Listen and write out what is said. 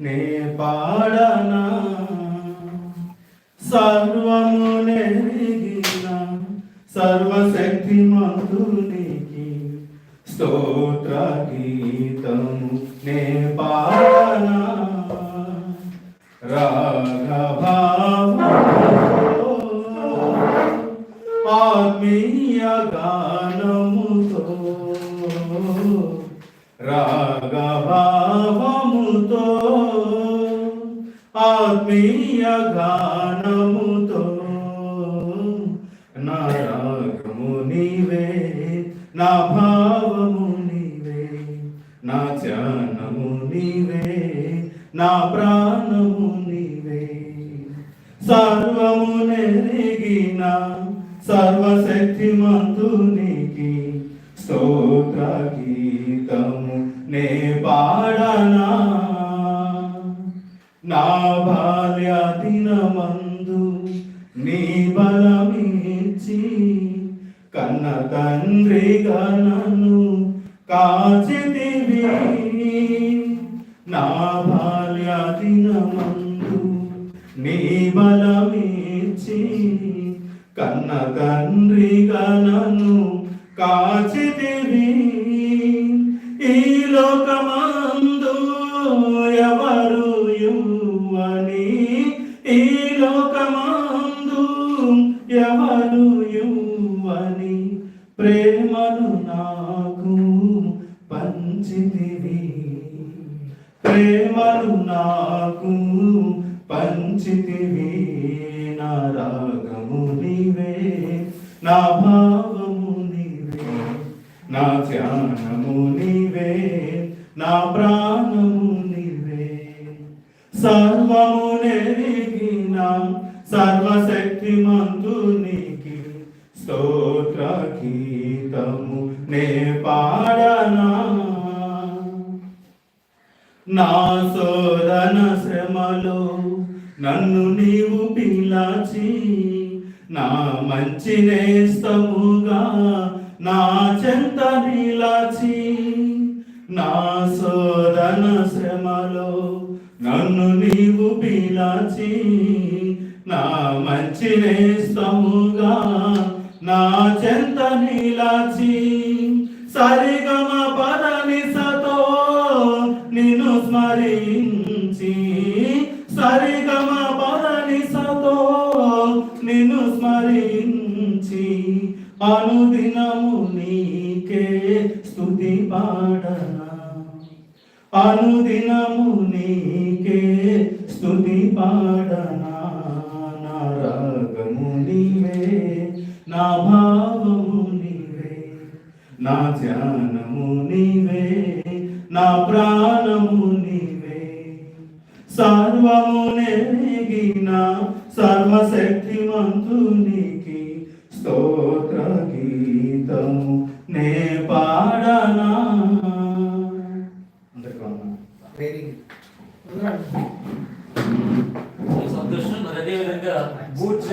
నే పాడనా సర్వము నెరిగిన సర్వశక్తిమంతునికి స్తోత్ర గీతము. నే పాడనా రాఘభావ ఆత్మీయ గానముతో. గానముతో ఆత్మీయ గానముతో. నా రాగము నీవే నా భావము నీవే నా ధ్యానము నీవే నా ప్రాణము నీవే. సర్వము నెరిగిన సర్వశక్తిమంతునికి స్తోత్ర గీతము నే పాడన. నా బాల్య దినమందు నీ బలమించి కన్న తండ్రిగా నన్ను కాచితివి. నా బాల్య దినమందు నీ బలమించి కన్న తండ్రిగా నన్ను కాచితివి. ఈ లోకమందు ఎవరు ఈ లోకమందు ఎవరు యువని ప్రేమను నాకు పంచితివి. ప్రేమను నాకు పంచితివి. నా రాగము నీవే నా భావము నీవే నా ధ్యానము నీవే నా ప్రాణము సర్వము నెరిగిన సర్వశక్తిమంతునికి స్తోత్ర గీతము నే పాడనా. నా శోధన శ్రమలో నన్ను నీవు పిలాచి నా మంచి నేస్తముగా నా చెంత నీలాచి నా శోధన శ్రమలో నన్ను నీవు పిలాచి నా మంచి నేస్తముగా నా చెంత నీలాచి. సరిగమ పదనిసతో నిన్ను స్మరించి సరిగమ పదనిసతో నిన్ను స్మరించి అనుదినము నీకే స్తుతి పాడనా. అనుదినము నీకే స్థుతి పాడనా. నా రాగము నీవే నా భావము నీవే నా ధ్యానము నీవే నా ప్రాణము నీవే. సర్వము నెరిగిన సర్వశక్తిమంతునికి స్తోత్ర గీతము నే సంతోషం. మరి అదేవిధంగా బూట్స్